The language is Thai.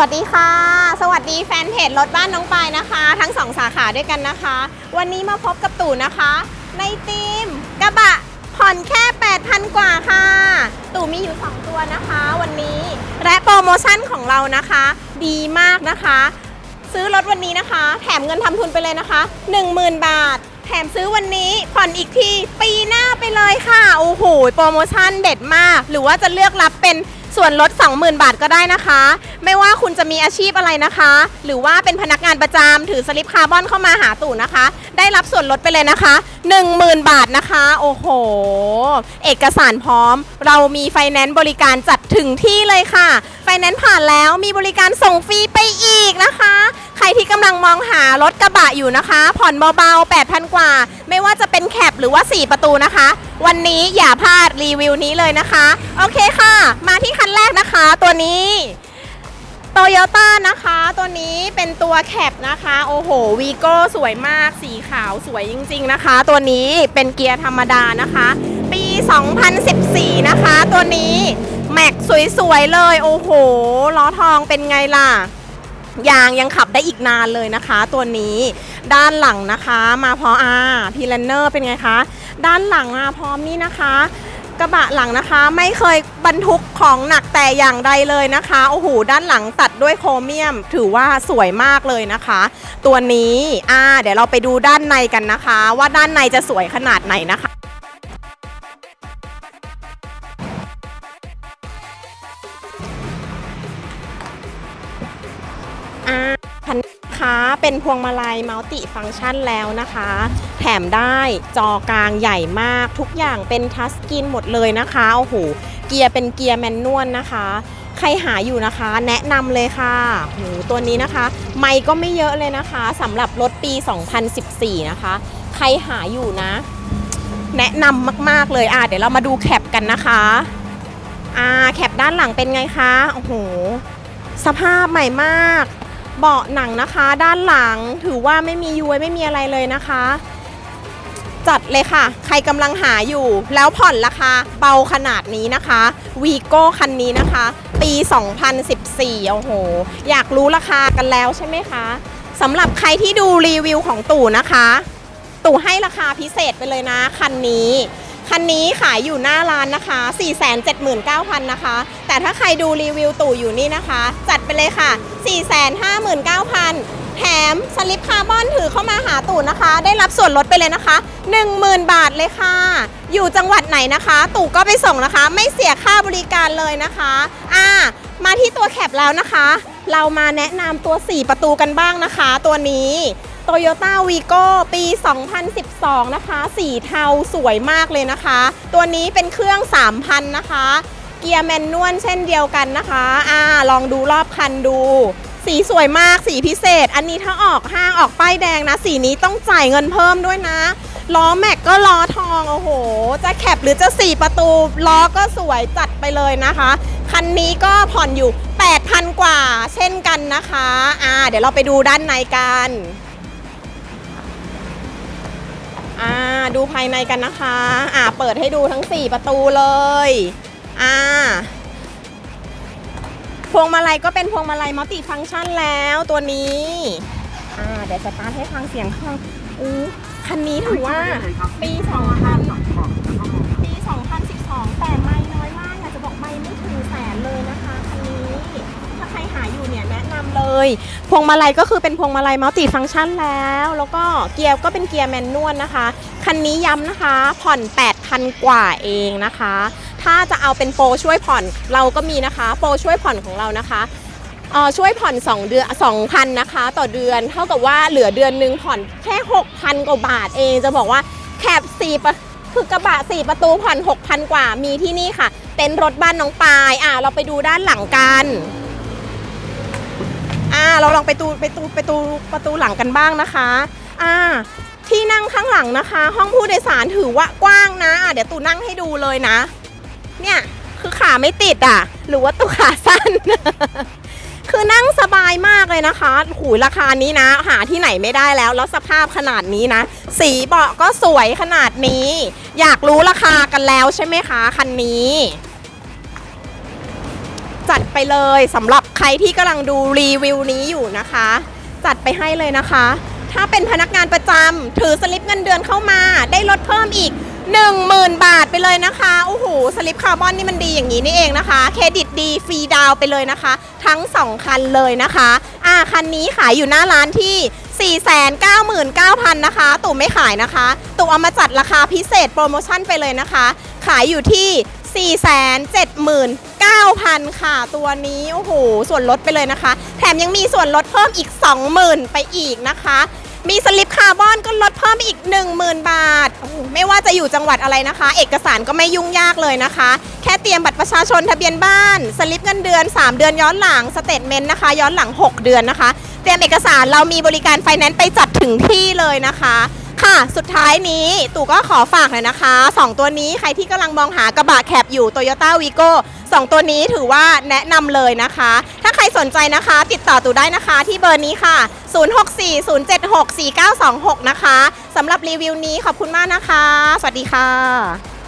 วัสดีค่ะ สวัสดีแฟนเพจรถบ้านน้องปายนะคะ ทั้งสองสาขาด้วยกันนะคะ วันนี้มาพบกับตู่นะคะ ในทีมกระบะผ่อนแค่ 8,000 กว่าค่ะ ตู่มีอยู่ 2 ตัวนะคะ วันนี้และโปรโมชั่นของเรานะคะ ดีมากนะคะ ซื้อรถวันนี้นะคะ แถมเงินทำทุนไปเลยนะคะ 10,000 บาท แถมซื้อวันนี้ผ่อนอีกทีปีหน้าไปเลยค่ะ โอ้โห โปรโมชั่นเด็ดมาก หรือว่าจะเลือกรับเป็น ส่วนลด 20,000 บาทก็ได้นะคะ ไม่ว่าคุณจะมีอาชีพอะไรนะคะ หรือว่าเป็นพนักงานประจำถือสลิปคาร์บอนเข้ามาหาตู่นะคะ ได้รับส่วนลดไปเลยนะคะ 10,000 บาทนะคะ โอ้โห เอกสารพร้อม เรามีไฟแนนซ์บริการจัดถึงที่เลยค่ะ ไฟแนนซ์ผ่านแล้วมีบริการส่งฟรีไปอีกนะคะ ใครที่กำลังมองหารถกระบะอยู่นะคะ ผ่อนเบาๆ 8,000 กว่า ไม่ว่าจะเป็นแคปหรือว่า 4 ประตูนะคะ วันนี้อย่าพลาดรีวิวนี้เลยนะคะ โอเคค่ะ ตัวนี้โตโยต้านะคะ ตัวนี้เป็นตัวแคปนะคะ โอ้โหวีโก้สวยมาก สีขาวสวยจริง ๆนะคะ ตัวนี้เป็นเกียร์ธรรมดานะคะ ปี 2014 นะคะ ตัวนี้แม็กสวยๆเลย โอ้โห ล้อทองเป็นไงล่ะ ยางยังขับได้อีกนานเลยนะคะ ตัวนี้ด้านหลังนะคะ มาพออาพีแลนเนอร์เป็นไงคะ ด้านหลังมาพร้อมนี่นะคะ กระบะหลังนะคะ ไม่เคยบรรทุกของหนักแต่อย่างใดเลยนะคะโอ้โหด้านหลังตัดด้วยโครเมียม ถือว่าสวยมากเลยนะคะ ตัวนี้อ่าเดี๋ยวเราไปดูด้านในกันนะคะ ว่าด้านในจะสวยขนาดไหนนะคะอ่า นะคะเป็นพวงมาลัยมัลติฟังก์ชันแล้วนะคะ แถมได้จอกลางใหญ่มากทุกอย่างเป็นทัชสกรีนหมดเลยนะคะโอ้โหเกียร์เป็นเกียร์แมนนวลนะคะ ใครหาอยู่นะคะ แนะนำเลยค่ะโหตัวนี้นะคะ ไม่ก็ไม่เยอะเลยนะคะสำหรับรถปี 2014 นะคะ ใครหาอยู่นะ แนะนำมากๆเลยอะเดี๋ยวเรามาดูแคปกันนะคะอ่าแคปด้านหลังเป็นไงคะโอ้โหสภาพใหม่มาก เบาะหนังนะคะ ด้านหลังถือว่าไม่มีย้ยไม่มีอะไรเลยนะคะ จัดเลยค่ะ ใครกำลังหาอยู่ แล้วผ่อนราคาเบาขนาดนี้นะคะวีโก้คันนี้นะคะ ปี 2014 โอ้โห อยากรู้ราคากันแล้วใช่ไหมคะสำหรับใครที่ดูรีวิวของตู่นะคะ ตู่ให้ราคาพิเศษไปเลยนะคันนี้ คันนี้ขายอยู่หน้าร้านนะคะ 479,000 นะคะ แต่ถ้าใครดูรีวิวตู่อยู่นี่นะคะ จัดไปเลยค่ะ 459,000 แถมสลิปคาร์บอนถือเข้ามาหาตู่นะคะ ได้รับส่วนลดไปเลยนะคะ 10,000 บาทเลยค่ะ อยู่จังหวัดไหนนะคะ ตู่ก็ไปส่งนะคะ ไม่เสียค่าบริการเลยนะคะอ่ามาที่ตัวแคปแล้วนะคะ เรามาแนะนำตัว 4 ประตูกันบ้างนะคะ ตัวนี้ Toyota Vigo ปี 2012 นะคะ สีเทาสวยมากเลยนะคะ ตัวนี้เป็นเครื่อง 3,000 นะคะ เกียร์แมนนวลเช่นเดียวกันนะคะอ่าลองดูรอบคันดู สีสวยมากสีพิเศษ อันนี้ถ้าออกห้างออกป้ายแดงนะ สีนี้ต้องจ่ายเงินเพิ่มด้วยนะล้อแม็กก็ล้อทอง โอ้โห จะแคปหรือจะ 4 ประตูล้อก็สวยจัดไปเลยนะคะ คันนี้ก็ผ่อนอยู่ 8,000 กว่าเช่นกันนะคะ อ่า เดี๋ยวเราไปดูด้านในกัน่าดูภายในกันนะคะ อ่าเปิดให้ดูทั้ง 4 ประตูเลย อ่า พวงมาลัยก็เป็นพวงมาลัยมัลติฟังก์ชันแล้วตัวนี้ อ่าเดี๋ยวสตาร์ทให้ฟังเสียงข้างอู้คันนี้ถือว่าปี2 5 2 พวงมาลัยก็คือเป็นพวงมาลัยมัลติฟังก์ชันแล้ว แล้วก็เกียร์ก็เป็นเกียร์แมนนวลนะคะ คันนี้ย้ำนะคะ ผ่อน 8,000 กว่าเองนะคะ ถ้าจะเอาเป็นโปรช่วยผ่อนเราก็มีนะคะ โปรช่วยผ่อนของเรานะคะช่วยผ่อน 2 เดือน2,000นะคะ ต่อเดือน เท่ากับว่าเหลือเดือนหนึ่งผ่อนแค่ 6,000 กว่าบาทเอง จะบอกว่าแคป4ประคือกระบะ 4 ประตูผ่อน 6,000 กว่า มีที่นี่ค่ะ เต็นท์รถบ้านน้องปาย อะ เราไปดูด้านหลังกัน อ่าเราลองไปตูไปตูไปตูประตูหลังกันบ้างนะคะอ่าที่นั่งข้างหลังนะคะ ห้องผู้โดยสารถือว่ากว้างนะอะเดี๋ยวตูนั่งให้ดูเลยนะ เนี่ยคือขาไม่ติดอะ หรือว่าตูขาสั้น คือนั่งสบายมากเลยนะคะหูราคานี้นะ หาที่ไหนไม่ได้แล้ว แล้วสภาพขนาดนี้นะ สีเบาะก็สวยขนาดนี้ อยากรู้ราคากันแล้วใช่ไหมคะคันนี้ จัดไปเลยสำหรับใครที่กำลังดูรีวิวนี้อยู่นะคะ จัดไปให้เลยนะคะ ถ้าเป็นพนักงานประจำถือสลิปเงินเดือนเข้ามา ได้ลดเพิ่มอีก 10,000 บาทไปเลยนะคะโอ้โหสลิปคาร์บอนนี่มันดีอย่างนี้นี่เองนะคะเครดิตดีฟรีดาวไปเลยนะคะ ทั้ง 2 คันเลยนะคะอ่าคันนี้ขายอยู่หน้าร้านที่ 499,000นะคะตู่ไม่ขายนะคะ ตู่เอามาจัดราคาพิเศษโปรโมชั่นไปเลยนะคะ ขายอยู่ที่ 9,000 ค่ะ ตัวนี้โอ้โหส่วนลดไปเลยนะคะ แถมยังมีส่วนลดเพิ่มอีก 20,000 ไปอีกนะคะ มีสลิปคาร์บอนก็ลดเพิ่มไปอีก 10,000 บาทโอ้โหไม่ว่าจะอยู่จังหวัดอะไรนะคะ เอกสารก็ไม่ยุ่งยากเลยนะคะ แค่เตรียมบัตรประชาชนทะเบียนบ้าน สลิปเงินเดือน 3 เดือนย้อนหลังสเตทเมนต์นะคะ ย้อนหลัง 6 เดือนนะคะ เตรียมเอกสารเรามีบริการไฟแนนซ์ไปจัดถึงที่เลยนะคะ ค่ะ สุดท้ายนี้ตู่ก็ขอฝากหน่อยนะคะ 2 ตัวนี้ใครที่กำลังมองหากระบะแคบอยู่ Toyota Vigo 2 ตัวนี้ถือว่าแนะนำเลยนะคะ ถ้าใครสนใจนะคะ ติดต่อตู่ได้นะคะที่เบอร์นี้ค่ะ 0640764926 นะคะสำหรับรีวิวนี้ขอบคุณมากนะคะ สวัสดีค่ะ